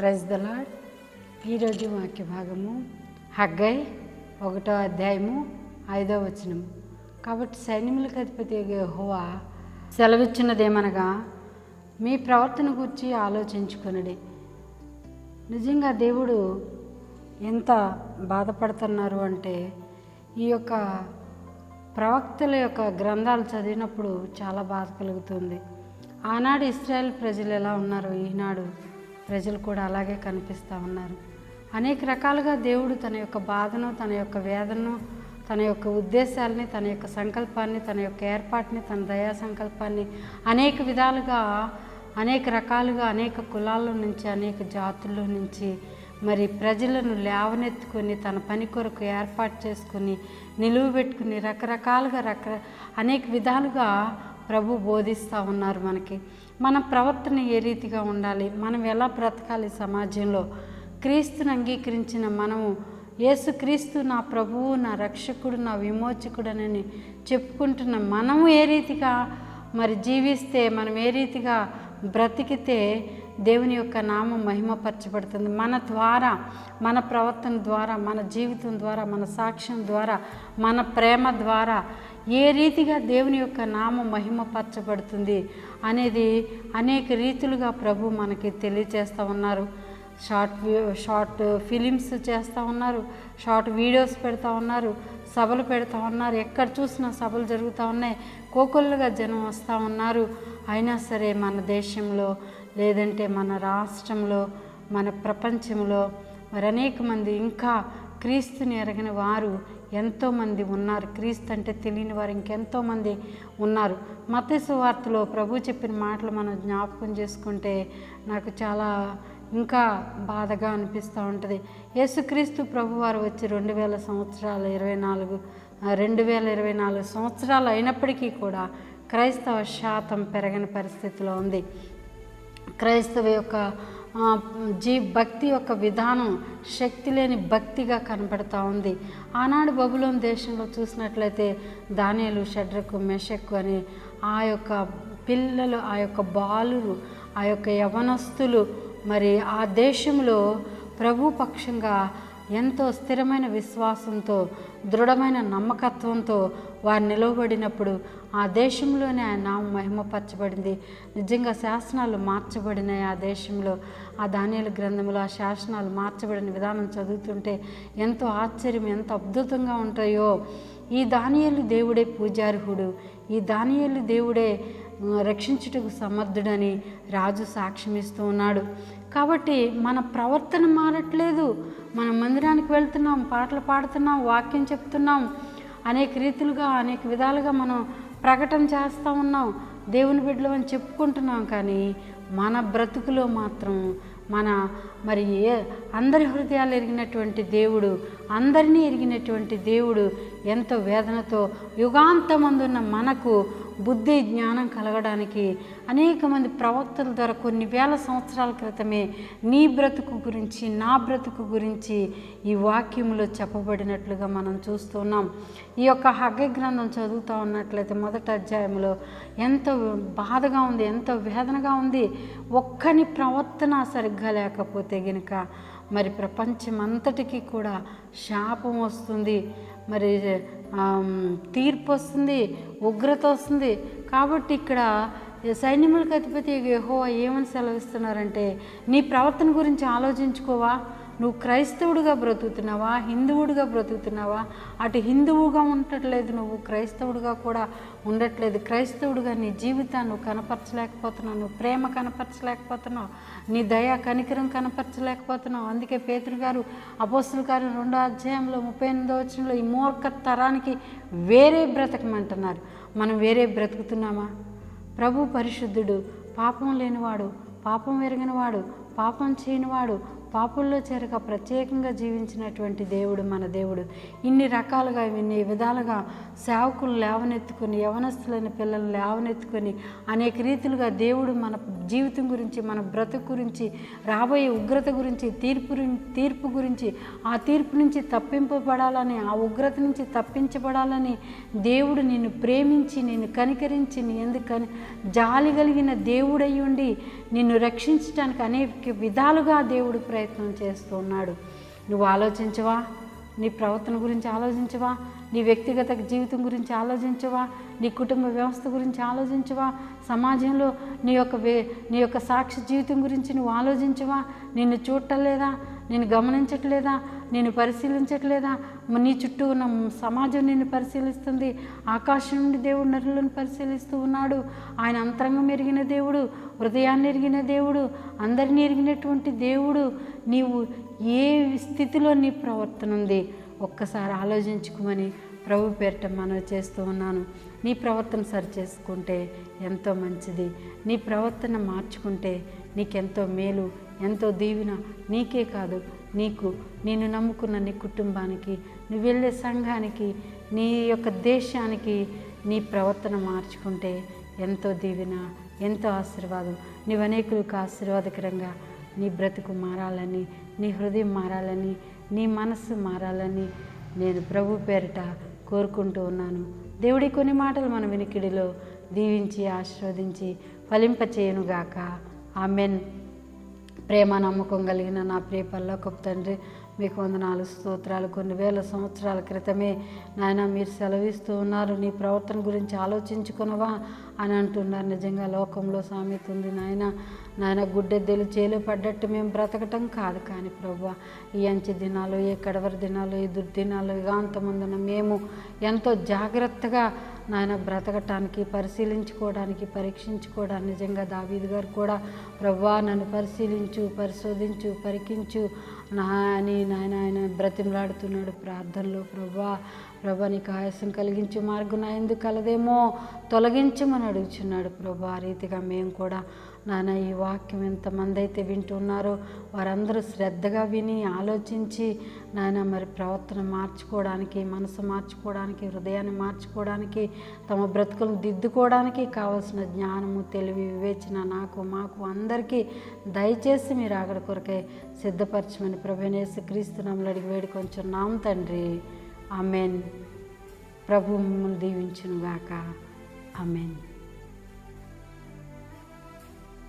Praise the lord ఈరోజు వాక్య భాగము హగ్గై ఒకటో అధ్యాయము ఐదో వచనము. కాబట్టి సైన్యములకు అధిపతి హోవా సెలవిచ్చినదేమనగా మీ ప్రవర్తన గురించి ఆలోచించుకునడి. నిజంగా దేవుడు ఎంత బాధపడుతున్నారు అంటే ఈ యొక్క ప్రవక్తల యొక్క గ్రంథాలు చదివినప్పుడు చాలా బాధ కలుగుతుంది. ఆనాడు ఇస్రాయల్ ప్రజలు ఎలా ఉన్నారో? ఈనాడు ప్రజలు కూడా అలాగే కనిపిస్తూ ఉన్నారు. అనేక రకాలుగా దేవుడు తన యొక్క బాధను తన యొక్క వేదనను తన యొక్క ఉద్దేశాలని తన యొక్క సంకల్పాన్ని తన యొక్క ఏర్పాటుని తన దయా సంకల్పాన్ని అనేక విధాలుగా అనేక రకాలుగా అనేక కులాల్లో నుంచి అనేక జాతుల్లో నుంచి మరి ప్రజలను లేవనెత్తుకొని తన పని కొరకు ఏర్పాటు చేసుకుని నిలువ పెట్టుకుని రకరకాలుగా రక అనేక విధాలుగా ప్రభు బోధిస్తూ ఉన్నారు మనకి. మన ప్రవర్తన ఏ రీతిగా ఉండాలి? మనం ఎలా బ్రతకాలి సమాజంలో? క్రీస్తుని అంగీకరించిన మనము యేసుక్రీస్తు నా ప్రభువు నా రక్షకుడు నా విమోచకుడనని చెప్పుకుంటున్న మనము ఏ రీతిగా మరి జీవిస్తే మనం ఏ రీతిగా బ్రతికితే దేవుని యొక్క నామం మహిమపరచబడుతుంది. మన ద్వారా మన ప్రవర్తన ద్వారా మన జీవితం ద్వారా మన సాక్ష్యం ద్వారా మన ప్రేమ ద్వారా ఏ రీతిగా దేవుని యొక్క నామం మహిమపరచబడుతుంది అనేది అనేక రీతులుగా ప్రభు మనకి తెలియజేస్తూ ఉన్నారు. షార్ట్ షార్ట్ ఫిలిమ్స్ చేస్తూ ఉన్నారు షార్ట్ వీడియోస్ పెడతా ఉన్నారు సభలు పెడతా ఉన్నారు ఎక్కడ చూసినా సభలు జరుగుతూ ఉన్నాయి కోకొల్లుగా జనం వస్తూ ఉన్నారు. అయినా సరే మన దేశంలో లేదంటే మన రాష్ట్రంలో మన ప్రపంచంలో మరి అనేక మంది ఇంకా క్రీస్తుని ఎరగని వారు ఎంతోమంది ఉన్నారు. క్రీస్తు అంటే తెలియని వారు ఇంకెంతోమంది ఉన్నారు. మతేసు వార్తలో ప్రభు చెప్పిన మాటలు మనం జ్ఞాపకం చేసుకుంటే నాకు చాలా ఇంకా బాధగా అనిపిస్తూ ఉంటుంది. యేసుక్రీస్తు ప్రభువారు వచ్చి రెండు వేల సంవత్సరాలు ఇరవై నాలుగు రెండు వేల ఇరవై నాలుగు సంవత్సరాలు అయినప్పటికీ కూడా క్రైస్తవ శాతం పెరగని పరిస్థితిలో ఉంది. క్రైస్తవ యొక్క జీ భక్తి యొక్క విధానం శక్తి లేని భక్తిగా కనబడతా ఉంది. ఆనాడు బబులోన్ దేశంలో చూసినట్లయితే దానియలు షడ్రకు మెషక్కు అని ఆ యొక్క పిల్లలు ఆ యొక్క బాలురు ఆ యొక్క యవనస్తులు మరి ఆ దేశంలో ప్రభు పక్షంగా ఎంతో స్థిరమైన విశ్వాసంతో దృఢమైన నమ్మకత్వంతో వారు నిలవబడినప్పుడు ఆ దేశంలోనే ఆయన నామం మహిమపరచబడింది. నిజంగా శాసనాలు మార్చబడినాయి ఆ దేశంలో. ఆ ధాన్యాల గ్రంథంలో ఆ శాసనాలు మార్చబడిన విధానం చదువుతుంటే ఎంతో ఆశ్చర్యం ఎంత అద్భుతంగా ఉంటాయో. ఈ దానియలు దేవుడే పూజార్హుడు. ఈ దానియలు దేవుడే రక్షించుటకు సమర్థుడని రాజు సాక్ష్యమిస్తూ ఉన్నాడు. కాబట్టి మన ప్రవర్తన మారట్లేదు. మనం వెళ్తున్నాం పాటలు పాడుతున్నాం వాక్యం చెప్తున్నాం. అనేక రీతులుగా అనేక విధాలుగా మనం ప్రకటన చేస్తూ ఉన్నాం. దేవుని బిడ్డలు అని చెప్పుకుంటున్నాం కానీ మన బ్రతుకులో మాత్రం మన మరి ఏ అందరి హృదయాలు ఎరిగినటువంటి దేవుడు అందరినీ ఎరిగినటువంటి దేవుడు ఎంతో వేదనతో యుగాంతమందున్న మనకు బుద్ధి జ్ఞానం కలగడానికి అనేక మంది ప్రవక్తల ద్వారా కొన్ని వేల సంవత్సరాల క్రితమే నీ బ్రతుకు గురించి నా బ్రతుకు గురించి ఈ వాక్యంలో చెప్పబడినట్లుగా మనం చూస్తున్నాం ఈ యొక్క హగ్గ గ్రంథం చదువుతూ ఉన్నట్లయితే మొదటి అధ్యాయంలో ఎంతో బాధగా ఉంది ఎంతో వేదనగా ఉంది. ఒక్కని ప్రవర్తన సరిగ్గా లేకపోతే గనుక మరి ప్రపంచం కూడా శాపం వస్తుంది. మరి తీర్పు వస్తుంది ఉగ్రత వస్తుంది. కాబట్టి ఇక్కడ సైన్యములకు అధిపతి యెహోవా ఏమని సెలవిస్తున్నారంటే నీ ప్రవర్తన గురించి ఆలోచించుకోవా? నువ్వు క్రైస్తవుడిగా బ్రతుకుతున్నావా? హిందువుడిగా బ్రతుకుతున్నావా? అటు హిందువుగా ఉండట్లేదు నువ్వు క్రైస్తవుడిగా కూడా ఉండట్లేదు. క్రైస్తవుడిగా నీ జీవితాన్ని కనపరచలేకపోతున్నావు నువ్వు ప్రేమ కనపరచలేకపోతున్నావు నీ దయా కనికరం కనపరచలేకపోతున్నావు. అందుకే పేతురు గారు అపోస్తుల గారు రెండో అధ్యాయంలో ముప్పై ఎనిమిదో వచ్చినలో ఈ మూర్ఖ తరానికి వేరే బ్రతకమంటున్నారు. మనం వేరే బ్రతుకుతున్నామా? ప్రభు పరిశుద్ధుడు పాపం లేనివాడు పాపం ఎరగినవాడు పాపం చేయనివాడు పాపుల్లో చేరక ప్రత్యేకంగా జీవించినటువంటి దేవుడు మన దేవుడు. ఇన్ని రకాలుగా ఇన్ని విధాలుగా సేవకులు లేవనెత్తుకొని యవనస్తులైన పిల్లలు లేవనెత్తుకొని అనేక రీతిలుగా దేవుడు మన జీవితం గురించి మన బ్రతుకు గురించి రాబోయే ఉగ్రత గురించి తీర్పు తీర్పు గురించి ఆ తీర్పు నుంచి తప్పింపబడాలని ఆ ఉగ్రత నుంచి తప్పించబడాలని దేవుడు నిన్ను ప్రేమించి నిన్ను కనికరించి నీ ఎందుకని జాలి కలిగిన దేవుడై ఉండి నిన్ను రక్షించడానికి అనేక విధాలుగా దేవుడు ప్రయత్నం చేస్తూ ఉన్నాడు నువ్వు ఆలోచించవా? నీ ప్రవర్తన గురించి ఆలోచించవా? నీ వ్యక్తిగత జీవితం గురించి ఆలోచించవా? నీ కుటుంబ వ్యవస్థ గురించి ఆలోచించవా? సమాజంలో నీ యొక్క వే నీ యొక్క సాక్షి జీవితం గురించి నువ్వు ఆలోచించవా? నిన్ను చూడటలేదా నేను గమనించట్లేదా? నేను పరిశీలించట్లేదా? నీ చుట్టూ ఉన్న సమాజం నిన్ను పరిశీలిస్తుంది. ఆకాశం నుండి దేవుడు నరులను పరిశీలిస్తూ ఉన్నాడు. ఆయన అంతరంగం ఎరిగిన దేవుడు హృదయాన్ని ఎరిగిన దేవుడు అందరినీ ఎరిగినటువంటి దేవుడు. నీవు ఏ స్థితిలో నీ ప్రవర్తన ఉంది? ఒక్కసారి ఆలోచించుకోమని ప్రభు పేరిట మనవి చేస్తూ ఉన్నాను. నీ ప్రవర్తన సరి చేసుకుంటే ఎంతో మంచిది. నీ ప్రవర్తన మార్చుకుంటే నీకెంతో మేలు ఎంతో దీవెన నీకే కాదు. నీకు నేను నమ్ముకున్న నీ కుటుంబానికి నువ్వు వెళ్ళే సంఘానికి నీ యొక్క దేశానికి నీ ప్రవర్తన మార్చుకుంటే ఎంతో దీవెన ఎంతో ఆశీర్వాదం. నీవు అనేకులకు ఆశీర్వాదకరంగా నీ బ్రతుకు మారాలని నీ హృదయం మారాలని నీ మనస్సు మారాలని నేను ప్రభు పేరిట కోరుకుంటూ ఉన్నాను. దేవుడి కొన్ని మాటలు మన వినికిడిలో దీవించి ఆశీర్వదించి ఫలింపచేయునుగాక ఆమెన్. ప్రేమ నమ్మకం కలిగిన నా ప్రియ పల్లొకపు తండ్రి మీకు వందనాలు స్తోత్రాలు. కొన్ని వేల సంవత్సరాల క్రితమే నాయన మీరు సెలవిస్తూ ఉన్నారు. నీ ప్రవర్తన గురించి ఆలోచించుకునవా అని అంటున్నారు. నిజంగా లోకంలో సామెత ఉంది నాయన. నాయన గుడ్డెద్దెలు చేలు పడ్డట్టు మేము బ్రతకటం కాదు కానీ ప్రభు ఈ అంచె దినాలు ఏ కడవరి దినాలు ఈ దుర్దినాలు యుగాంతమందున మేము ఎంతో జాగ్రత్తగా నాయన బ్రతకటానికి పరిశీలించుకోవడానికి పరీక్షించుకోవడానికి నిజంగా దావీదు గారు కూడా ప్రభా నన్ను పరిశీలించు పరిశోధించు పరికించు నా అని నాయన ఆయన బ్రతిమలాడుతున్నాడు ప్రార్థనలో ప్రభా ప్రభా నీకు ఆయాసం కలిగించు మార్గం నా ఎందుకు కలదేమో తొలగించమని అడుగుచున్నాడు ప్రభా ఆ రీతిగా మేము కూడా నాన్న ఈ వాక్యం ఎంతమంది అయితే వింటున్నారో వారందరూ శ్రద్ధగా విని ఆలోచించి నాయన మరి ప్రవర్తన మార్చుకోవడానికి మనసు మార్చుకోవడానికి హృదయాన్ని మార్చుకోవడానికి తమ బ్రతుకులను దిద్దుకోవడానికి కావలసిన జ్ఞానము తెలివి వివేచన నాకు మాకు అందరికీ దయచేసి మీరు అక్కడ కొరకే సిద్ధపరచమని ప్రభునేసి క్రీస్తు నమ్మలు అడిగి వేడి కొంచెం నామ తండ్రి. ఆమెన్. ప్రభు మిమ్మల్ని దీవించునుగాక. ఆమెన్.